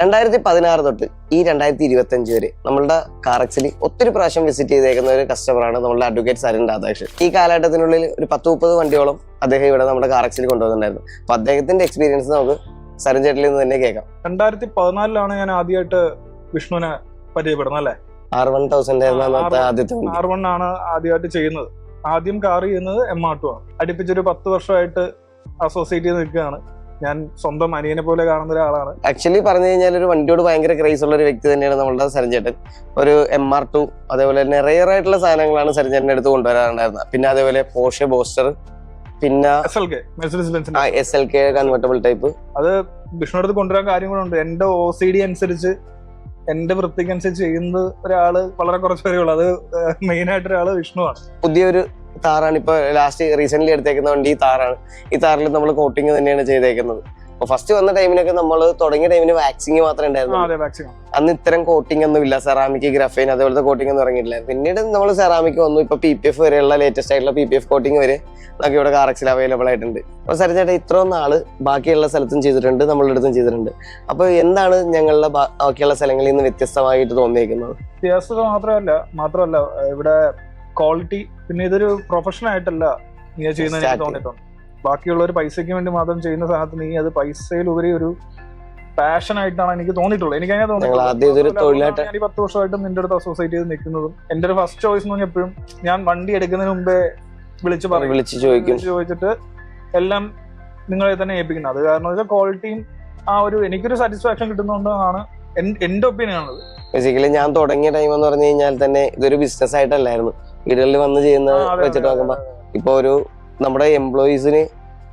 രണ്ടായിരത്തി പതിനാറ് തൊട്ട് ഈ രണ്ടായിരത്തി ഇരുപത്തി അഞ്ച് വരെ നമ്മളുടെ കാറക്സിൽ ഒത്തിരി പ്രാവശ്യം വിസിറ്റ് ചെയ്തേക്കുന്ന ഒരു കസ്റ്റമറാണ് നമ്മളുടെ അഡ്വക്കേറ്റ് സരൻ രാധാകൃഷ്ണൻ. ഈ കാലഘട്ടത്തിനുള്ളിൽ ഒരു പത്ത് മുപ്പത് വണ്ടിയോളം അദ്ദേഹം ഇവിടെ നമ്മുടെ കാറക്സിൽ കൊണ്ടുവന്നിട്ടുണ്ടായിരുന്നു. അപ്പൊ അദ്ദേഹത്തിന്റെ എക്സ്പീരിയൻസ് നമുക്ക് സരൻ ചേട്ടനിൽ നിന്ന് തന്നെ കേൾക്കാം. രണ്ടായിരത്തി പതിനാലിലാണ് ഞാൻ ആദ്യമായിട്ട് വിഷ്ണുവിനെ പരിചയപ്പെടുന്നത് അല്ലേ? ആർ വൺ തൗസൻഡ് ആ, അന്നത്തെ R1. ആദ്യത്തെ ആർ വൺ ആണ് ആദ്യമായിട്ട് ചെയ്യുന്നത്. ആദ്യം കാർ ചെയ്യുന്നത് എം ആർ ടു ആണ്. അടുപ്പിച്ചൊരു പത്ത് വർഷമായിട്ട് അസോസിയേറ്റ് ചെയ്ത് നിൽക്കുകയാണ്. ഞാൻ സ്വന്തം അനിയനെ പോലെ കാണുന്ന ഒരാളാണ്. ആക്ച്വലി പറഞ്ഞു കഴിഞ്ഞാൽ ഒരു വണ്ടിയോട് ഭയങ്കര ക്രേസ് ഉള്ള ഒരു വ്യക്തി തന്നെയാണ് നമ്മളുടെ സരഞ്ചേട്ടൻ ഒരു എം ആർ ടു അതേപോലെ തന്നെ റെയർ ആയിട്ടുള്ള സാധനങ്ങളാണ് സരഞ്ചേട്ടന്റെ അടുത്ത് കൊണ്ടുവരാറുണ്ടായിരുന്നത്. പിന്നെ അതേപോലെ പോഷെ ബോസ്റ്റർ പിന്നെ S L K convertible type അത് അടുത്ത് കൊണ്ടുവരാൻ കാര്യങ്ങളുണ്ട് എന്റെ ഒ സി ഡി അനുസരിച്ച് എന്റെ വൃത്തിക്ക് അനുസരിച്ച് ചെയ്യുന്നത് ഒരാൾ വളരെ കുറച്ച് പേരേ ഉള്ളൂ. അത് മെയിൻ ആയിട്ട് ഒരാൾ വിഷ്ണുവാണ്. പുതിയൊരു താറാണ് ഇപ്പൊ ലാസ്റ്റ് റീസെന്റ് എടുത്തേക്കുന്ന വണ്ടി ഈ താറാണ്. ഈ താറിൽ നമ്മൾ കോട്ടിങ് തന്നെയാണ് ചെയ്തേക്കുന്നത്. അപ്പൊ ഫസ്റ്റ് വന്ന ടൈമിനൊക്കെ നമ്മൾ തുടങ്ങിയ ടൈമിന് വാക്സിങ് മാത്രമേ ഉണ്ടായിരുന്നു അന്ന് ഇത്തരം കോട്ടിംഗ് ഒന്നും ഇല്ല. സെറാമിക് ഗ്രഫൈൻ അതേപോലത്തെ കോട്ടിംഗ് ഒന്നും ഇറങ്ങിയിട്ടില്ല. പിന്നീട് നമ്മൾ സെറാമിക് വന്നു. ഇപ്പൊ പി പി എഫ് വരെയുള്ള ലേറ്റസ്റ്റ് ആയിട്ടുള്ള പി പി എഫ് കോട്ടിംഗ് വരെ നമുക്ക് ഇവിടെ കാറക്സിൽ അവൈലബിൾ ആയിട്ടുണ്ട്. അപ്പൊ സരി ചേട്ടാ ഇത്രയും നാൾ ബാക്കിയുള്ള സ്ഥലത്തും ചെയ്തിട്ടുണ്ട്. നമ്മളുടെ അടുത്തും ചെയ്തിട്ടുണ്ട്. അപ്പൊ എന്താണ് ഞങ്ങളുടെ ബാക്കിയുള്ള സ്ഥലങ്ങളിൽ നിന്ന് വ്യത്യസ്തമായിട്ട് തോന്നിയേക്കുന്നത്? വ്യത്യാസത മാത്രമല്ല മാത്രമല്ല ഇവിടെ ക്വാളിറ്റി പിന്നെ ഇതൊരു പ്രൊഫഷണൽ ആയിട്ടല്ല നീ ചെയ്യുന്നത് എനിക്ക്. തോന്നിയിട്ടുണ്ട്. ബാക്കിയുള്ള ഒരു പൈസയ്ക്ക് വേണ്ടി മാത്രം ചെയ്യുന്ന സാധനത്ത് നീ അത് പൈസയിലുപരി ഒരു പാഷൻ ആയിട്ടാണ് എനിക്ക് തോന്നിയിട്ടുള്ളത്. എനിക്ക് അങ്ങനെ തോന്നിയിട്ടുള്ളത് ഞാൻ ഈ പത്ത് വർഷമായിട്ട് നിന്റെ അടുത്ത് അസോസിയേറ്റ് ചെയ്ത് നിൽക്കുന്നതും എന്റെ ഒരു ഫസ്റ്റ് ചോയ്സ് എന്ന് പറഞ്ഞാൽ എപ്പോഴും ഞാൻ വണ്ടി എടുക്കുന്നതിന് മുമ്പേ വിളിച്ച് പറയും. വിളിച്ച് ചോദിക്കും. ചോദിച്ചിട്ട് എല്ലാം നിങ്ങളെ തന്നെ ഏൽപ്പിക്കുന്നത്. അത് കാരണം വെച്ചാൽ ക്വാളിറ്റിയും ആ ഒരു എനിക്കൊരു സാറ്റിസ്ഫാക്ഷൻ കിട്ടുന്നതുകൊണ്ടാണ് എന്റെ ഒപ്പീനിയൻ ആണത്. ബേസിക്കലി ഞാൻ തുടങ്ങിയ ടൈം എന്ന് പറഞ്ഞു കഴിഞ്ഞാൽ തന്നെ ഇതൊരു ബിസിനസ് ആയിട്ടല്ലായിരുന്നു. വീടുകളിൽ വന്ന് ചെയ്യുന്ന വെച്ചിട്ട് നോക്കുമ്പോ ഇപ്പൊ ഒരു നമ്മുടെ എംപ്ലോയീസിന്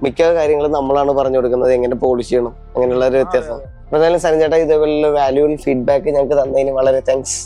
മിക്ക കാര്യങ്ങളും നമ്മളാണ് പറഞ്ഞു കൊടുക്കുന്നത്. എങ്ങനെ പോളിഷ് ചെയ്യണം? അങ്ങനെയുള്ള ഒരു വ്യത്യാസം. അപ്പൊ എന്തായാലും സരഞ്ചേട്ടാ ഇതേപോലുള്ള വാല്യൂബിൾ ഫീഡ്ബാക്ക് ഞങ്ങൾക്ക് തന്നതിന് വളരെ താങ്ക്സ്